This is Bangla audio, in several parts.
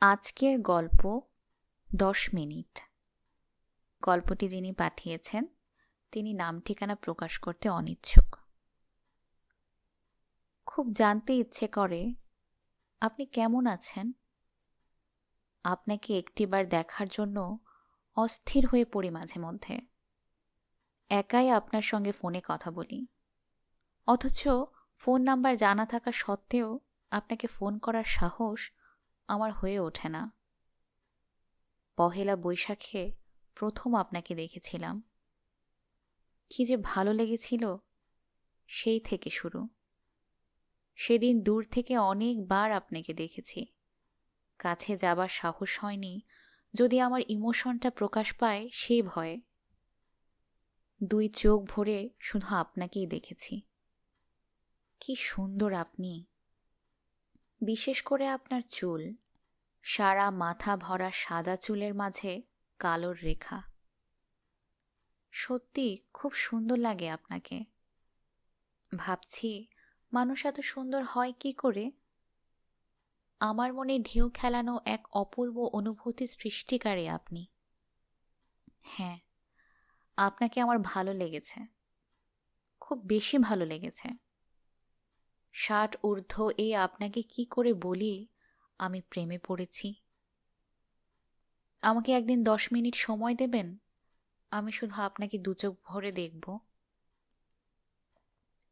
আজকের গল্প দশ মিনিট। গল্পটি যিনি পাঠিয়েছেন, তিনি নাম ঠিকানা প্রকাশ করতে অনিচ্ছুক। খুব জানতে ইচ্ছে করে, আপনি কেমন আছেন? আপনাকে একটিবার দেখার জন্য অস্থির হয়ে পড়ি মাঝে মধ্যে। একাই আপনার সঙ্গে ফোনে কথা বলি। অথচ ফোন নাম্বার জানা থাকা সত্ত্বেও আপনাকে ফোন করার সাহস আমার হয়ে ওঠে না। পহেলা বৈশাখে প্রথম আপনাকে দেখেছিলাম। কি যে ভালো লেগেছিল সেই থেকে শুরু। সেদিন দূর থেকে অনেকবার আপনাকে দেখেছি। কাছে যাবার সাহস হয়নি, যদি আমার ইমোশনটা প্রকাশ পায় সেই ভয়ে। দুই চোখ ভরে শুধু আপনাকেই দেখেছি। কি সুন্দর আপনি। বিশেষ করে আপনার চুল, সারা মাথা ভরা সাদা চুলের মাঝে কালোর রেখা। সত্যি খুব সুন্দর লাগে আপনাকে। ভাবছি মানুষ এত সুন্দর হয় কি করে? আমার মনে ঢেউ খেলানো এক অপূর্ব অনুভূতি সৃষ্টিকারী আপনি। হ্যাঁ আপনাকে আমার ভালো লেগেছে। খুব বেশি ভালো লেগেছে। ষাট ঊর্ধ্ব এই আপনাকে কি করে বলি, আমি প্রেমে পড়েছি। আমাকে একদিন দশ মিনিট সময় দেবেন? আমি শুধু আপনাকে দুচোখ ভরে দেখব।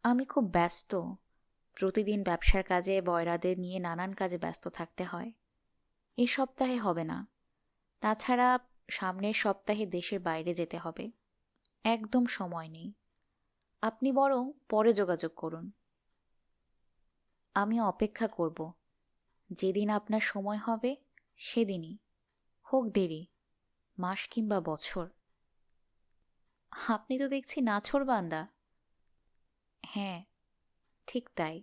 আমি খুব ব্যস্ত। প্রতিদিন ব্যবসার কাজে, বয়রাদের নিয়ে নানান কাজে ব্যস্ত থাকতে হয়। এই সপ্তাহে হবে না। তাছাড়া সামনের সপ্তাহে দেশের বাইরে যেতে হবে। একদম সময় নেই। আপনি বরং পরে যোগাযোগ করুন। আমি অপেক্ষা করব। যেদিন আপনার সময় হবে, সেদিনই। হোক দেরি, মাস কিংবা বছর। আপনি তো দেখছি নাছর বান্দা। হ্যাঁ ঠিক তাই।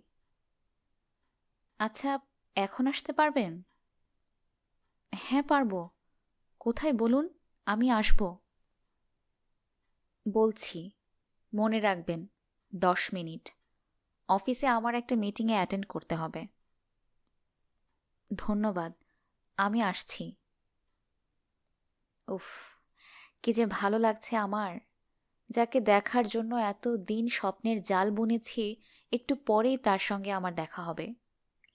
আচ্ছা এখন আসতে পারবেন? হ্যাঁ পারব। কোথায় বলুন? আমি আসব। বলছি, মনে রাখবেন, দশ মিনিট। অফিসে আমার একটা মিটিংয়ে অ্যাটেন্ড করতে হবে। ধন্যবাদ, আমি আসছি। উফ, কি যে ভালো লাগছে আমার। যাকে দেখার জন্য এত দিন স্বপ্নের জাল বুনেছি, একটু পরেই তার সঙ্গে আমার দেখা হবে।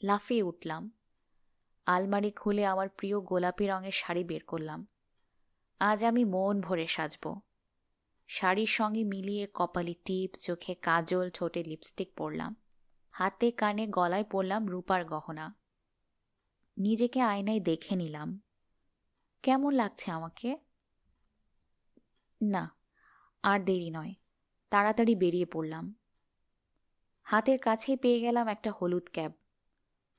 লাফিয়ে উঠলাম। আলমারি খুলে আমার প্রিয় গোলাপি রঙের শাড়ি বের করলাম। আজ আমি মন ভরে সাজব। শাড়ির সঙ্গে মিলিয়ে কপালে টিপ, চোখে কাজল, ঠোঁটে লিপস্টিক পরলাম। হাতে কানে গলায় পরলাম রূপার গহনা। নিজেকে আয়নায় দেখে নিলাম। কেমন লাগছে আমাকে? না, আর দেরি নয়। তাড়াতাড়ি বেরিয়ে পড়লাম। হাতের কাছেই পেয়ে গেলাম একটা হলুদ ক্যাব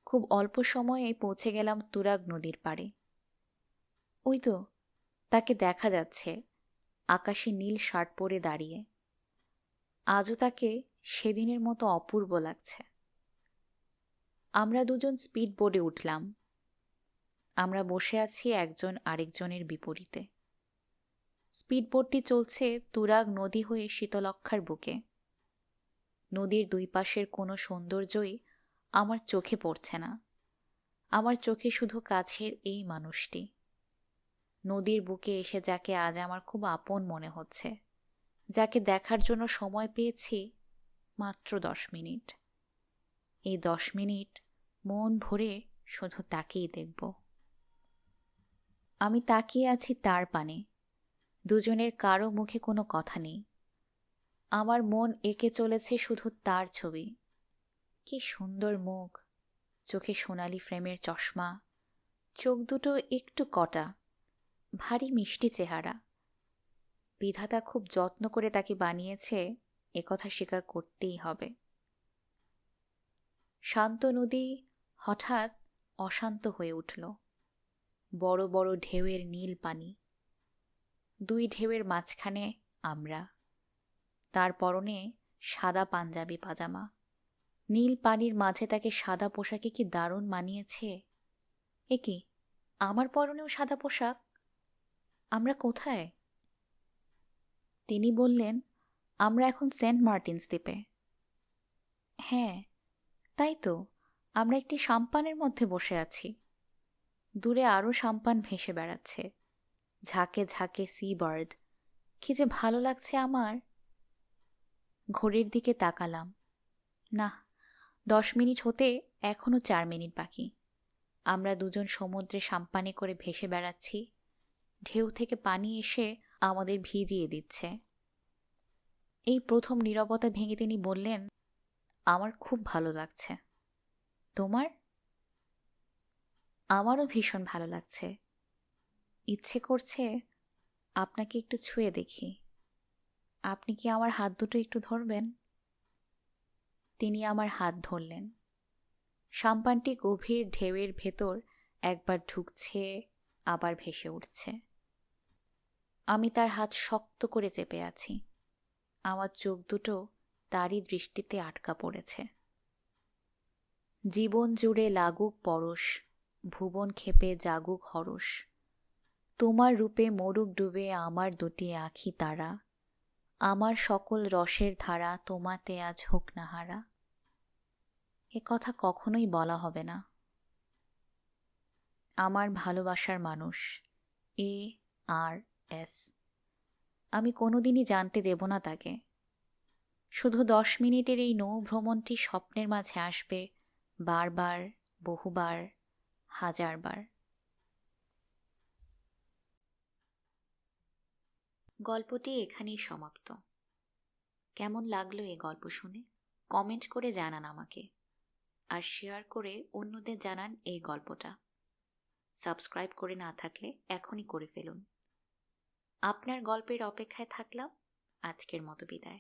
খুব অল্প সময়ে পৌঁছে গেলাম তুরাগ নদীর পাড়ে। ওই তো, তাকে দেখা যাচ্ছে। আকাশে নীল শার্ট পরে দাঁড়িয়ে। আজও তাকে সেদিনের মতো অপূর্ব লাগছে। আমরা দুজন স্পিড বোর্ডে উঠলাম। আমরা বসে আছি একজন আরেকজনের বিপরীতে। স্পিডবোটটি চলছে তুরাগ নদী হয়ে শীতলক্ষার বুকে। নদীর দুই পাশের কোনো সৌন্দর্যই আমার চোখে পড়ছে না। আমার চোখে শুধু কাছের এই মানুষটি। নদীর বুকে এসে যাকে আজ আমার খুব আপন মনে হচ্ছে। যাকে দেখার জন্য সময় পেয়েছি মাত্র দশ মিনিট। এই দশ মিনিট মন ভরে শুধু তাকেই দেখব। আমি তাকিয়ে আছি তার পানে। দুজনের কারও মুখে কোনো কথা নেই। আমার মন এঁকে চলেছে শুধু তার ছবি। কি সুন্দর মুখ। চোখে সোনালি ফ্রেমের চশমা। চোখ দুটো একটু কটা। ভারী মিষ্টি চেহারা। বিধাতা খুব যত্ন করে তাকে বানিয়েছে একথা স্বীকার করতেই হবে। শান্ত নদী হঠাৎ অশান্ত হয়ে উঠল। বড় বড় ঢেউয়ের নীল পানি। দুই ঢেউয়ের মাঝখানে আমরা। তার পরনে সাদা পাঞ্জাবি পাজামা। নীল পানির মাঝে তাকে সাদা পোশাকে কি দারুণ মানিয়েছে? এ কি, আমার পরনেও সাদা পোশাক? আমরা কোথায়? তিনি বললেন, আমরা এখন সেন্ট মার্টিনস দ্বীপে। হ্যাঁ তাই তো, আমরা একটি সাম্পানের মধ্যে বসে আছি। দূরে আরও সাম্পান ভেসে বেড়াচ্ছে। ঝাঁকে ঝাঁকে সি বার্ড কি যে ভালো লাগছে আমার। ঘড়ির দিকে তাকালাম। না, দশ মিনিট হতে এখনও চার মিনিট বাকি। আমরা দুজন সমুদ্রে সাম্পানে করে ভেসে বেড়াচ্ছি। ঢেউ থেকে পানি এসে আমাদের ভিজিয়ে দিচ্ছে। এই প্রথম নীরবতা ভেঙে তিনি বললেন, আমার খুব ভালো লাগছে। তোমার? আমারও ভীষণ ভালো লাগছে। ইচ্ছে করছে আপনাকে একটু ছুঁয়ে দেখি। আপনি কি আমার হাত দুটো একটু ধরবেন? তিনি আমার হাত ধরলেন। সাম্পানটি গভীর ঢেউয়ের ভেতর একবার ঢুকছে, আবার ভেসে উঠছে। আমি তার হাত শক্ত করে চেপে আছি। আমার চোখ দুটো তারই দৃষ্টিতে আটকা পড়েছে। জীবন জুড়ে লাগুক পরশ, ভুবন ক্ষেপে জাগুক হরস তোমার রূপে মরুক ডুবে আমার দুটি আখি তারা। আমার সকল রসের ধারা তোমাতে আজ হোক না হারা। এ কথা কখনোই বলা হবে না। আমার ভালোবাসার মানুষ, এ আর এস। আমি কোনোদিনই জানতে দেব না তাকে। শুধু দশ মিনিটের এই নৌ ভ্রমণটি স্বপ্নের মাঝে আসবে বারবার, বহুবার, হাজারবার। গল্পটি এখানেই সমাপ্ত। কেমন লাগল এই গল্প শুনে? কমেন্ট করে জানান আমাকে। আর শেয়ার করে অন্যদের জানান এই গল্পটা। সাবস্ক্রাইব করে না থাকলে এখনই করে ফেলুন। আপনার গল্পের অপেক্ষায় থাকলাম। আজকের মতো বিদায়।